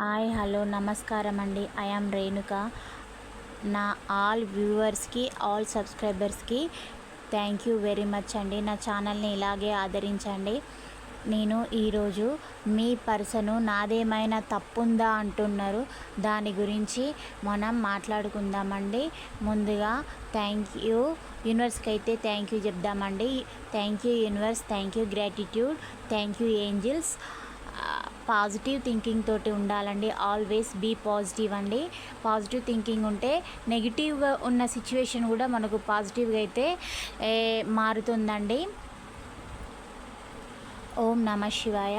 Hi hello నమస్కారం అండి. I am Renuka. నా ఆల్ వ్యూవర్స్కి ఆల్ సబ్స్క్రైబర్స్కి థ్యాంక్ యూ వెరీ మచ్ అండి. నా ఛానల్ని ఇలాగే ఆదరించండి. నేను ఈరోజు మీ పర్సను నాదేమైనా తప్పుందా అంటున్నారు. దాని గురించి మనం మాట్లాడుకుందామండి. ముందుగా థ్యాంక్ యూ యూనివర్స్కి అయితే thank you చెప్దామండి. Thank you universe. Thank you gratitude. Thank you angels. Positive thinking తోటి ఉండాలండి. ఆల్వేస్ బీ పాజిటివ్ అండి. పాజిటివ్ థింకింగ్ ఉంటే నెగిటివ్గా ఉన్న సిచ్యువేషన్ కూడా మనకు పాజిటివ్గా అయితే మారుతుందండి. ఓం నమ శివాయ.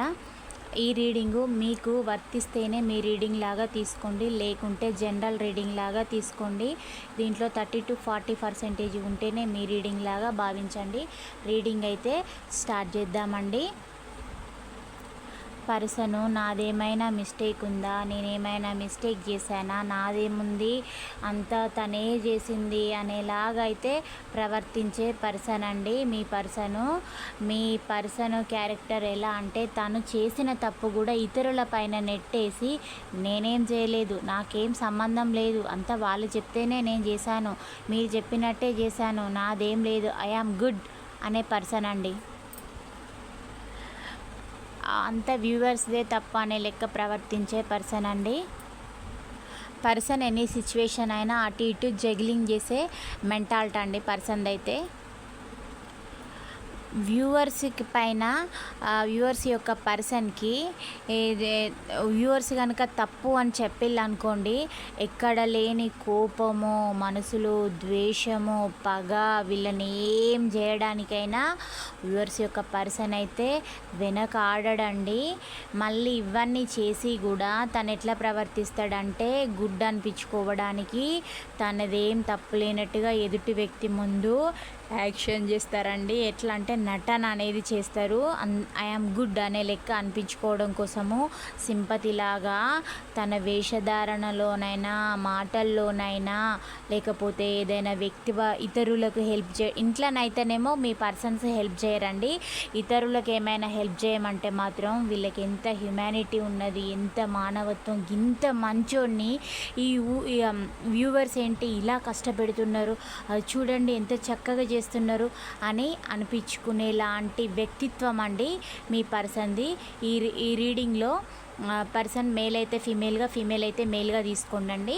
ఈ రీడింగు మీకు వర్తిస్తేనే మీ రీడింగ్ లాగా తీసుకోండి. లేకుంటే జనరల్ రీడింగ్ లాగా తీసుకోండి. దీంట్లో థర్టీ టు ఫార్టీ పర్సెంటేజ్ ఉంటేనే మీ రీడింగ్ లాగా భావించండి. రీడింగ్ అయితే స్టార్ట్ చేద్దామండి. పర్సను నాదేమైనా మిస్టేక్ ఉందా? నేనేమైనా మిస్టేక్ చేశానా? నాదేముంది? అంతా తనే చేసింది అనేలాగా అయితే ప్రవర్తించే పర్సన్ అండి మీ పర్సను. మీ పర్సను క్యారెక్టర్ ఎలా అంటే తను చేసిన తప్పు కూడా ఇతరుల పైన నెట్టేసి నేనేం చేయలేదు నాకేం సంబంధం లేదు అంతా వాళ్ళు చెప్తేనే నేను చేశాను మీరు చెప్పినట్టే చేశాను నాదేం లేదు ఐ ఆమ్ గుడ్ అనే పర్సన్ అండి అంత వ్యూవర్స్దే తప్ప అనే లెక్క ప్రవర్తించే పర్సన్ అండి. పర్సన్ ఎనీ సిచ్యువేషన్ అయినా అటు ఇటు జగ్లింగ్ చేసే మెంటాలిటీ అండి పర్సన్ అయితే వ్యూవర్స్కి పైన వ్యూవర్స్ యొక్క పర్సన్కి వ్యూవర్స్ కనుక తప్పు అని చెప్పిల్లనుకోండి ఎక్కడ లేని కోపము మనసులో ద్వేషము పగ వీళ్ళని ఏం చేయడానికైనా వ్యూవర్స్ యొక్క పర్సన్ అయితే వెనక ఆడడండి మళ్ళీ ఇవన్నీ చేసి కూడా తను ఎట్లా ప్రవర్తిస్తాడంటే గుడ్ అనిపించుకోవడానికి తనదేం తప్పు లేనట్టుగా ఎదుటి వ్యక్తి ముందు యాక్షన్ చేస్తారండి. ఎట్లా అంటే నటన అనేది చేస్తారు. ఐఆమ్ గుడ్ అనే లెక్క అనిపించుకోవడం కోసము సింపతిలాగా తన వేషధారణలోనైనా మాటల్లోనైనా లేకపోతే ఏదైనా వ్యక్తి ఇతరులకు హెల్ప్ చే ఇంట్లోనైతేనేమో మీ పర్సన్స్ హెల్ప్ చేయరండి. ఇతరులకు ఏమైనా హెల్ప్ చేయమంటే మాత్రం వీళ్ళకి ఎంత హ్యుమానిటీ ఉన్నది ఎంత మానవత్వం ఇంత మంచోడిని ఈ వ్యూవర్స్ ఏంటి ఇలా కష్టపెడుతున్నారు. అది చూడండి ఎంత చక్కగా చేస్తారు చేస్తున్నారు అని అనిపించుకునేలాంటి వ్యక్తిత్వం అండి మీ పర్సన్ది. ఈ ఈ రీడింగ్లో పర్సన్ మేల్ అయితే ఫీమేల్గా ఫీమేల్ అయితే మేల్గా తీసుకోండి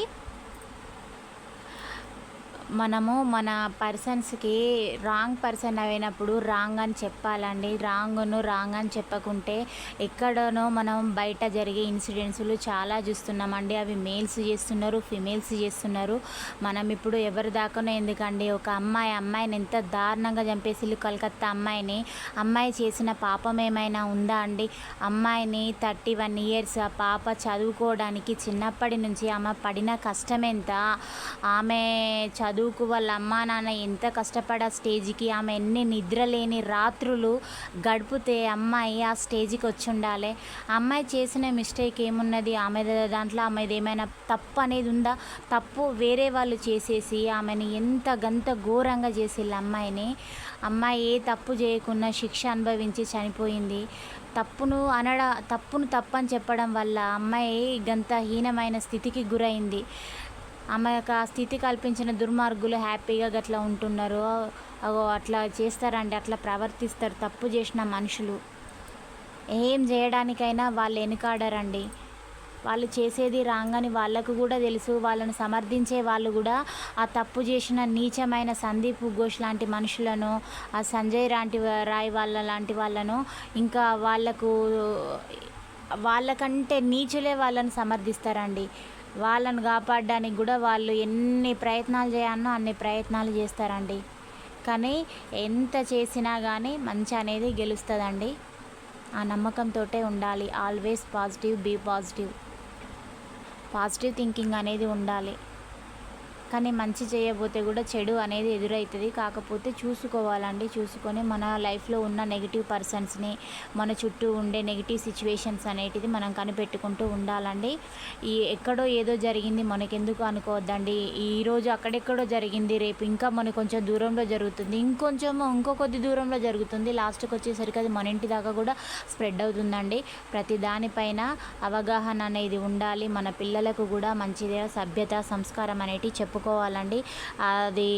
మనము మన పర్సన్స్కి రాంగ్ పర్సన్ అయినప్పుడు రాంగ్ అని చెప్పాలండి. రాంగ్ను రాంగ్ అని చెప్పకుంటే ఎక్కడనో మనం బయట జరిగే ఇన్సిడెంట్స్లు చాలా చూస్తున్నామండి. అవి మేల్స్ చేస్తున్నారు ఫిమేల్స్ చేస్తున్నారు. మనం ఇప్పుడు ఎవరి దాకానో ఎందుకండి? ఒక అమ్మాయి అమ్మాయిని ఎంత దారుణంగా చంపేసిల్లు కలకత్తా అమ్మాయిని? అమ్మాయి చేసిన పాపం ఏమైనా ఉందా అండి? అమ్మాయిని థర్టీ వన్ ఇయర్స్ ఆ పాప చదువుకోవడానికి చిన్నప్పటి నుంచి ఆమె పడిన కష్టం ఎంత? ఆమె చదువుకు వాళ్ళ అమ్మా నాన్న ఎంత కష్టపడే స్టేజ్కి ఆమె ఎన్ని నిద్రలేని రాత్రులు గడిపితే అమ్మాయి ఆ స్టేజ్కి వచ్చి ఉండాలి. అమ్మాయి చేసిన మిస్టేక్ ఏమున్నది? ఆమె దాంట్లో ఆమెది ఏమైనా తప్పు అనేది ఉందా? తప్పు వేరే వాళ్ళు చేసేసి ఆమెని ఎంత గంత ఘోరంగా చేసిళ్ళు అమ్మాయిని. అమ్మాయి ఏ తప్పు చేయకుండా శిక్ష అనుభవించి చనిపోయింది. తప్పును అనడ తప్పును తప్పని చెప్పడం వల్ల అమ్మాయి గంత హీనమైన స్థితికి గురైంది. ఆమె యొక్క స్థితి కల్పించిన దుర్మార్గులు హ్యాపీగా గట్లా ఉంటున్నారు. అట్లా చేస్తారండి అట్లా ప్రవర్తిస్తారు. తప్పు చేసిన మనుషులు. ఏం చేయడానికైనా వాళ్ళు వెనుకాడరండి. వాళ్ళు చేసేది రాంగ్ అని వాళ్ళకు కూడా తెలుసు. వాళ్ళని సమర్థించే వాళ్ళు కూడా ఆ తప్పు చేసిన నీచమైన సందీప్ ఘోష్ లాంటి మనుషులను ఆ సంజయ్ లాంటి రాయ్ వాళ్ళ లాంటి వాళ్ళను ఇంకా వాళ్ళకు వాళ్ళకంటే నీచులే వాళ్ళని సమర్థిస్తారండి. వాళ్ళను కాపాడడానికి కూడా వాళ్ళు ఎన్ని ప్రయత్నాలు చేయాలనో అన్ని ప్రయత్నాలు చేస్తారండి. కానీ ఎంత చేసినా కానీ మంచి అనేది గెలుస్తుందండి. ఆ నమ్మకంతో ఉండాలి. Always positive be positive positive thinking అనేది ఉండాలి. కానీ మంచి చేయబోతే కూడా చెడు అనేది ఎదురవుతుంది కాకపోతే చూసుకోవాలండి. చూసుకొని మన లైఫ్లో ఉన్న నెగిటివ్ పర్సన్స్ని మన చుట్టూ ఉండే నెగిటివ్ సిచ్యువేషన్స్ అనేటిది మనం కనిపెట్టుకుంటూ ఉండాలండి. ఈ ఎక్కడో ఏదో జరిగింది మనకెందుకు అనుకోవద్దండి. ఈరోజు అక్కడెక్కడో జరిగింది రేపు ఇంకా మనకు కొంచెం దూరంలో జరుగుతుంది. ఇంకొంచెం ఇంకో కొద్ది దూరంలో జరుగుతుంది. లాస్ట్కి వచ్చేసరికి అది మన ఇంటి దాకా కూడా స్ప్రెడ్ అవుతుందండి. ప్రతి దానిపైన అవగాహన అనేది ఉండాలి. మన పిల్లలకు కూడా మంచిగా సభ్యత సంస్కారం అనేటివి అనుకోవాలండి. అది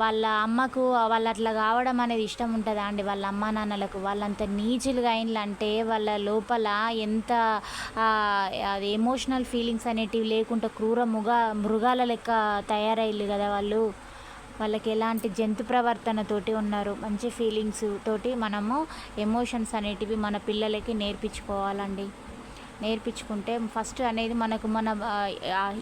వాళ్ళ అమ్మకు వాళ్ళు అట్లా కావడం అనేది ఇష్టం ఉంటుందా అండి? వాళ్ళ అమ్మ నాన్నలకు వాళ్ళంత నీచులుగా అయినంటే వాళ్ళ లోపల ఎంత అది ఎమోషనల్ ఫీలింగ్స్ అనేటివి లేకుండా క్రూర ముగ మృగాల లెక్క తయారయ్యారు కదా వాళ్ళు? వాళ్ళకి ఎలాంటి జంతు ప్రవర్తనతోటి ఉన్నారు? మంచి ఫీలింగ్స్ తోటి మనము ఎమోషన్స్ అనేటివి మన పిల్లలకి నేర్పించుకోవాలండి. నేర్పించుకుంటే ఫస్ట్ అనేది మనకు మన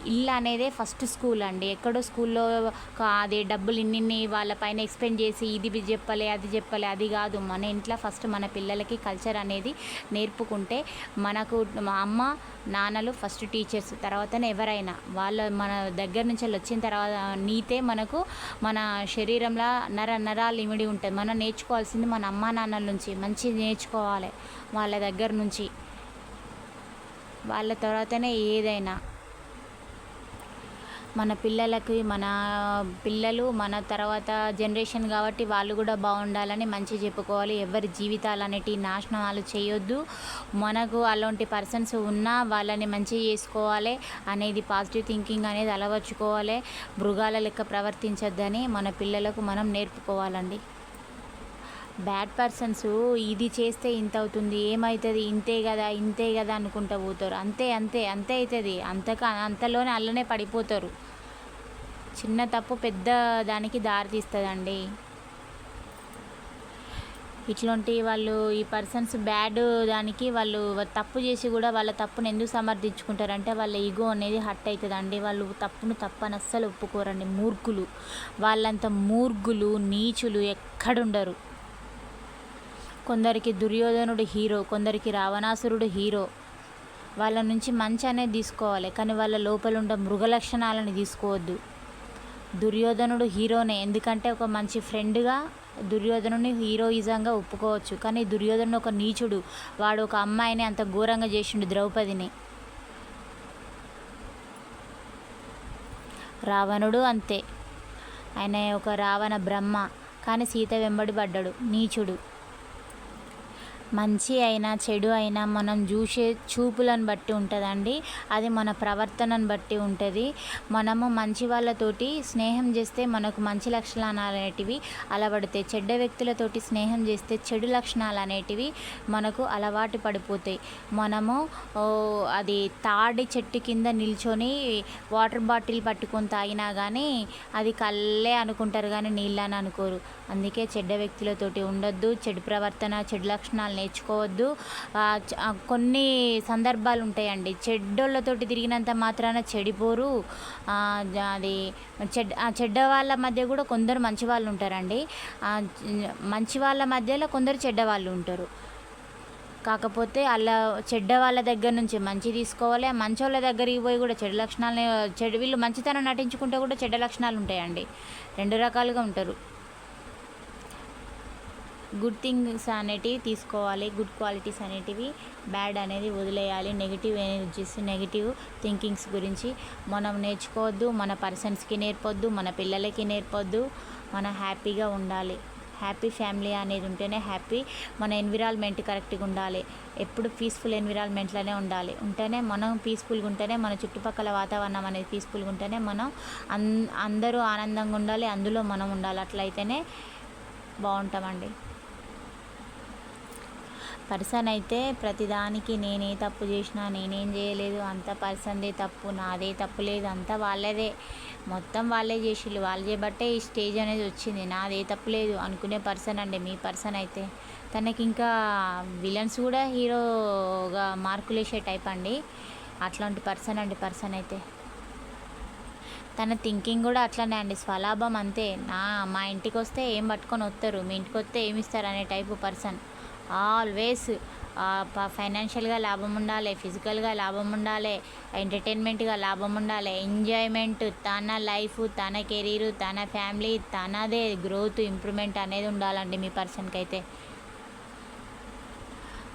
ఇల్లు అనేదే ఫస్ట్ స్కూల్ అండి. ఎక్కడో స్కూల్లో కా- అది డబ్బులు ఇన్నిన్ని వాళ్ళ పైన ఎక్స్పెండ్ చేసి ఇది చెప్పలే అది చెప్పలే అది కాదు. మన ఇంట్లో ఫస్ట్ మన పిల్లలకి కల్చర్ అనేది నేర్పుకుంటే మనకు మా అమ్మ నాన్నలు ఫస్ట్ టీచర్స్. తర్వాతనే ఎవరైనా వాళ్ళ మన దగ్గర నుంచి వాళ్ళు వచ్చిన తర్వాత నీతే మనకు మన శరీరంలో నర నరాలు ఇమిడి ఉంటుంది మనం నేర్చుకోవాల్సింది మన అమ్మ నాన్నల నుంచి. మంచి నేర్చుకోవాలి వాళ్ళ దగ్గర నుంచి. వాళ్ళ తర్వాతనే ఏదైనా. మన పిల్లలకి మన పిల్లలు మన తర్వాత జనరేషన్ కాబట్టి వాళ్ళు కూడా బాగుండాలని మంచి చెప్పుకోవాలి. ఎవరి జీవితాలు అనేటివి నాశనాలు చేయొద్దు. మనకు అలాంటి పర్సన్స్ ఉన్నా వాళ్ళని మంచి చేసుకోవాలి అనేది పాజిటివ్ థింకింగ్ అనేది అలవర్చుకోవాలి. మృగాల లెక్క ప్రవర్తించొద్దని మన పిల్లలకు మనం నేర్పుకోవాలండి. బ్యాడ్ పర్సన్స్ ఇది చేస్తే ఇంత అవుతుంది ఏమవుతుంది ఇంతే కదా ఇంతే కదా అనుకుంటా పోతారు. అంతే అంతే అంతే అవుతుంది అంతక అంతలోనే అల్లనే పడిపోతారు. చిన్న తప్పు పెద్ద దానికి దారి తీస్తుందండి. ఇట్లాంటి వాళ్ళు ఈ పర్సన్స్ బ్యాడ్ దానికి వాళ్ళు తప్పు చేసి కూడా వాళ్ళ తప్పును ఎందుకు సమర్థించుకుంటారంటే వాళ్ళ ఈగో అనేది హట్ అవుతుందండి వాళ్ళు తప్పును తప్పని అస్సలు ఒప్పుకోరండి. మూర్ఖులు. వాళ్ళంత మూర్ఖులు నీచులు ఎక్కడుండరు. కొందరికి దుర్యోధనుడు హీరో కొందరికి రావణాసురుడు హీరో. వాళ్ళ నుంచి మంచి అనేది తీసుకోవాలి కానీ వాళ్ళ లోపల ఉండే మృగ లక్షణాలను తీసుకోవద్దు. దుర్యోధనుడు హీరోనే ఎందుకంటే ఒక మంచి ఫ్రెండ్గా దుర్యోధనుని హీరోయిజంగా ఒప్పుకోవచ్చు. కానీ దుర్యోధనుడు ఒక నీచుడు వాడు ఒక అమ్మాయిని అంత ఘోరంగా చేసిండు ద్రౌపదిని. రావణుడు అంతే. ఆయన ఒక రావణ బ్రహ్మ కానీ సీత వెంబడి పడ్డాడు నీచుడు. మంచి అయినా చెడు అయినా మనం చూసే చూపులను బట్టి ఉంటుందండి. అది మన ప్రవర్తనను బట్టి ఉంటుంది. మనము మంచి వాళ్ళతోటి స్నేహం చేస్తే మనకు మంచి లక్షణాలు అనేటివి అలవడతాయి. చెడ్డ వ్యక్తులతోటి స్నేహం చేస్తే చెడు లక్షణాలు అనేటివి మనకు అలవాటు పడిపోతాయి. మనము అది తాడి చెట్టు కింద నిల్చొని వాటర్ బాటిల్ పట్టుకొని తాగినా కానీ అది కళ్ళే అనుకుంటారు కానీ నీళ్ళని అనుకోరు. అందుకే చెడ్డ వ్యక్తులతోటి ఉండొద్దు. చెడు ప్రవర్తన చెడు లక్షణాలు నేర్చుకోవద్దు. కొన్ని సందర్భాలు ఉంటాయండి. చెడ్డోళ్ళతోటి తిరిగినంత మాత్రాన చెడిపోరు. అది చెడ్డ చెడ్డ వాళ్ళ మధ్య కూడా కొందరు మంచి వాళ్ళు ఉంటారండి. మంచి వాళ్ళ మధ్యలో కొందరు చెడ్డ వాళ్ళు ఉంటారు. కాకపోతే అలా చెడ్డ వాళ్ళ దగ్గర నుంచి మంచి తీసుకోవాలి. ఆ మంచి వాళ్ళ దగ్గరికి పోయి కూడా చెడు లక్షణాలని చెడు వీళ్ళు మంచితనం నటించుకుంటే కూడా చెడ్డ లక్షణాలు ఉంటాయండి. రెండు రకాలుగా ఉంటారు. గుడ్ థింగ్స్ అనేటివి తీసుకోవాలి. గుడ్ క్వాలిటీస్ అనేటివి బ్యాడ్ అనేది వదిలేయాలి. నెగిటివ్ ఎనర్జీస్ నెగిటివ్ థింకింగ్స్ గురించి మనం నేర్చుకోవద్దు. మన పర్సన్స్కి నేర్పొద్దు. మన పిల్లలకి నేర్పొద్దు. మనం హ్యాపీగా ఉండాలి. హ్యాపీ ఫ్యామిలీ అనేది ఉంటేనే హ్యాపీ. మన ఎన్విరాన్మెంట్ కరెక్ట్గా ఉండాలి. ఎప్పుడు పీస్ఫుల్ ఎన్విరాన్మెంట్లోనే ఉండాలి. ఉంటేనే మనం పీస్ఫుల్గా ఉంటేనే మన చుట్టుపక్కల వాతావరణం అనేది పీస్ఫుల్గా ఉంటేనే మనం అందరూ ఆనందంగా ఉండాలి. అందులో మనం ఉండాలి. అట్లయితేనే బాగుంటామండి. పర్సన్ అయితే ప్రతిదానికి నేనే తప్పు చేసినా నేనేం చేయలేదు అంత పర్సన్దే తప్పు నాదే తప్పు లేదు అంతా వాళ్ళదే. మొత్తం వాళ్ళే చేసిళ్ళు. వాళ్ళు చేయబట్టే ఈ స్టేజ్ అనేది వచ్చింది. నాదే తప్పు లేదు అనుకునే పర్సన్ అండి మీ పర్సన్ అయితే. తనకి ఇంకా విలన్స్ కూడా హీరోగా మార్కులేసే టైప్ అండి. అట్లాంటి పర్సన్ అండి పర్సన్ అయితే. తన థింకింగ్ కూడా అట్లనే అండి. స్వలాభం అంతే. నా మా ఇంటికి వస్తే ఏం పట్టుకొని వస్తారు మీ ఇంటికి వస్తే ఏమి ఇస్తారు అనే టైపు పర్సన్. ఆల్వేస్ ఫైనాన్షియల్గా లాభం ఉండాలి ఫిజికల్గా లాభం ఉండాలి ఎంటర్టైన్మెంట్గా లాభం ఉండాలి ఎంజాయ్మెంట్ తన లైఫ్ తన కెరీర్ తన ఫ్యామిలీ తనదే గ్రోత్ ఇంప్రూవ్మెంట్ అనేది ఉండాలండి మీ పర్సన్కి అయితే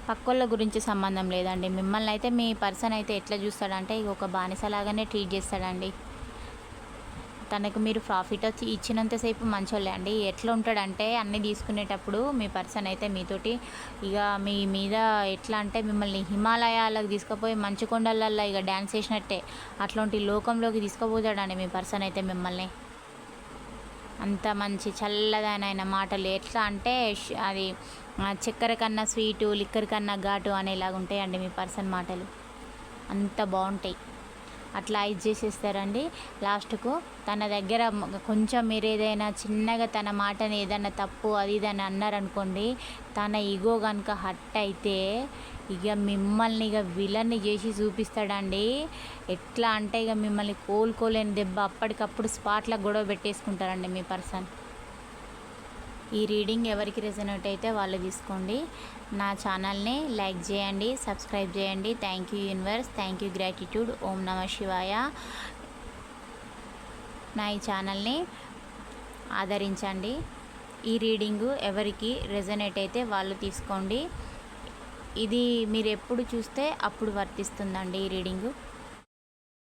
పక్కోళ్ళ గురించి సంబంధం లేదండి. మిమ్మల్ని అయితే మీ పర్సన్ అయితే ఎట్లా చూస్తాడంటే ఒక బానిసలాగానే ట్రీట్ చేస్తాడండి. తనకు మీరు ప్రాఫిట్ వచ్చి ఇచ్చినంతసేపు మంచోళ్ళే అండి. ఎట్లా ఉంటాడంటే అన్నీ తీసుకునేటప్పుడు మీ పర్సన్ అయితే మీతోటి ఇక మీ మీద ఎట్లా అంటే మిమ్మల్ని హిమాలయాలకు తీసుకుపోయి మంచు కొండలల్లో ఇక డ్యాన్స్ చేసినట్టే అట్లాంటి లోకంలోకి తీసుకుపోతాడండి మీ పర్సన్ అయితే మిమ్మల్ని. అంత మంచి చల్లదనైన మాటలు. ఎట్లా అంటే అది చక్కెర కన్నా స్వీటు లిక్కర్ కన్నా ఘాటు అనేలాగా ఉంటాయండి మీ పర్సన్ మాటలు. అంత బాగుంటాయి. అట్లా ఇది చేసేస్తారండి. లాస్ట్కు తన దగ్గర కొంచెం మీరు ఏదైనా చిన్నగా తన మాటని ఏదైనా తప్పు అది ఇది అని అన్నారనుకోండి తన ఈగో కనుక హట్ అయితే ఇక మిమ్మల్ని ఇక విలన్ని చేసి చూపిస్తాడండి. ఎట్లా అంటే ఇక మిమ్మల్ని కోలుకోలేని దెబ్బ అప్పటికప్పుడు స్పాట్లో గొడవ పెట్టేసుకుంటారండి మీ పర్సన్. ఈ రీడింగ్ ఎవరికి రెజనేట్ అయితే వాళ్ళు తీసుకోండి. నా ఛానల్ని లైక్ చేయండి సబ్స్క్రైబ్ చేయండి. Thank you universe thank you gratitude. ఓం నమ శివాయ. నా ఈ ఛానల్ని ఆదరించండి. ఈ రీడింగు ఎవరికి రెజనేట్ అయితే వాళ్ళు తీసుకోండి. ఇది మీరు ఎప్పుడు చూస్తే అప్పుడు వర్తిస్తుందండి ఈ రీడింగు.